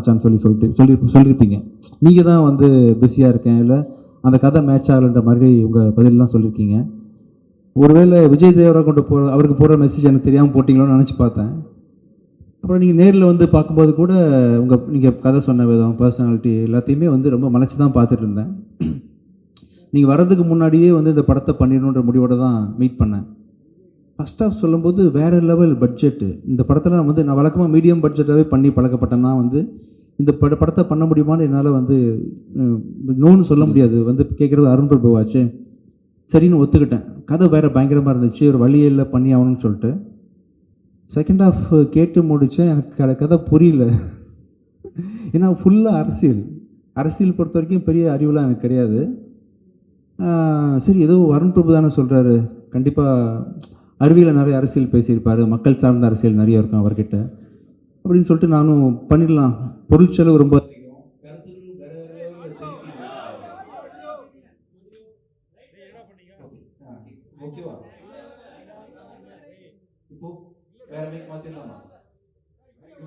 மச்சான்னு சொல்லி சொல்லிட்டு சொல்லி சொல்லியிருப்பீங்க நீங்கள் தான் வந்து பிஸியாக இருக்கேன் இல்லை அந்த கதை மேட்ச் ஆகலைன்ற மாதிரி உங்கள் பதிலெலாம் சொல்லியிருக்கீங்க ஒருவேளை விஜய் தேவரா கொண்டு போகிற அவருக்கு போகிற மெசேஜ் எனக்கு தெரியாமல் போட்டிங்களோன்னு நினச்சி பார்த்தேன். அப்புறம் நீங்கள் நேரில் வந்து பார்க்கும்போது கூட உங்கள் நீங்கள் கதை சொன்ன விதம் பர்சனாலிட்டி எல்லாத்தையுமே வந்து ரொம்ப மலைச்சு தான் பார்த்துட்டு இருந்தேன். நீங்கள் வர்றதுக்கு முன்னாடியே வந்து இந்த படத்தை பண்ணிடணுன்ற முடிவோடு தான் மீட் பண்ணேன். ஃபஸ்ட் ஆஃப் சொல்லும்போது வேறு லெவல் பட்ஜெட்டு இந்த படத்தில் வந்து நான் வழக்கமாக மீடியம் பட்ஜெட்டாகவே பண்ணி பழக்கப்பட்டேன்னா வந்து இந்த பட படத்தை பண்ண முடியுமான்னு என்னால் வந்து நோன்னு சொல்ல முடியாது. வந்து கேட்குறது அருண் பிரபுவாச்சு சரின்னு ஒத்துக்கிட்டேன். கதை வேறு பயங்கரமாக இருந்துச்சு. ஒரு வழியே இல்லை பண்ணி ஆகணும்னு சொல்லிட்டு. செகண்ட் ஆஃப் கேட்டு முடித்தேன் எனக்கு க- கதை புரியல. ஏன்னா ஃபுல்லாக அரசியல். அரசியல் பொறுத்த வரைக்கும் பெரிய அறிவுலாம் எனக்கு கிடையாது. சரி ஏதோ வருண் பிரபு தானே சொல்கிறாரு கண்டிப்பாக அறிவியலில் நிறைய அரசியல் பேசியிருப்பார் மக்கள் சார்ந்த அரசியல் நிறைய இருக்கும் அவர்கிட்ட. அப்படின்னு சொல்லிட்டு நானும் பண்ணிடலாம். பொருள் செலவு ரொம்ப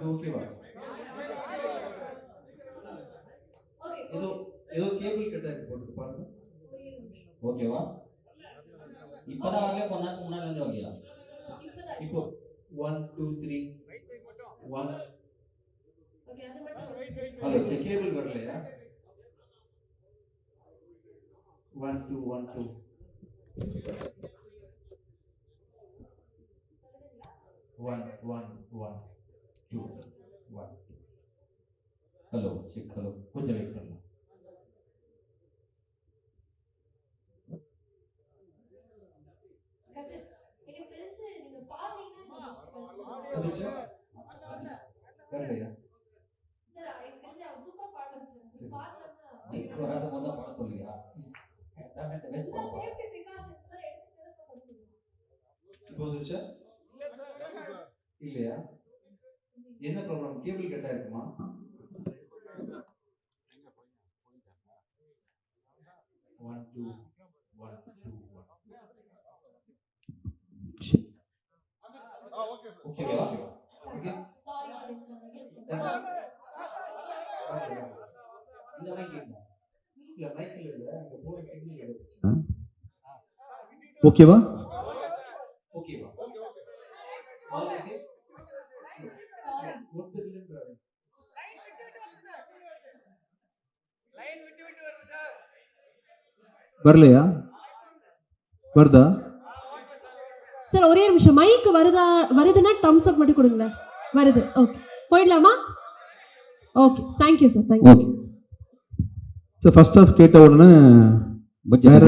ஓகேவா ஏதோ ஏதோ கேபிள் கட் போட்டு பாருங்க ஓகேவா? இப்பதான் வரல கொஞ்ச நேரத்துக்கு முன்னாடி வந்து ஓகேயா இப்போ ஒன் டூ த்ரீ ஒன் அது கேபிள் வரலையா one two one two one one one two one hello check hello வந்துச்சா. வரலையா மைக் வராத போது தான் பாட சொல்லியா இப்போ வந்துச்சா இல்லையா? என்ன problem cable cut ஆயிருக்குமா? One two one two one ஓகேவா ஓகே இந்த மைக் கேட்குமா இல்ல மைக்கில் இல்ல அங்க போற சிக்னல் ஓகேவா வரலையா? வருதா? சார் ஒரே நிமிஷம். மைக்கு வருதா வருதுன்னா டம்ஸ் அப் மட்டும் கொடுங்களேன். வருது. ஓகே போயிடலாமா? Okay thank you sir thank you okay so first off கேட்ட உடனே வேற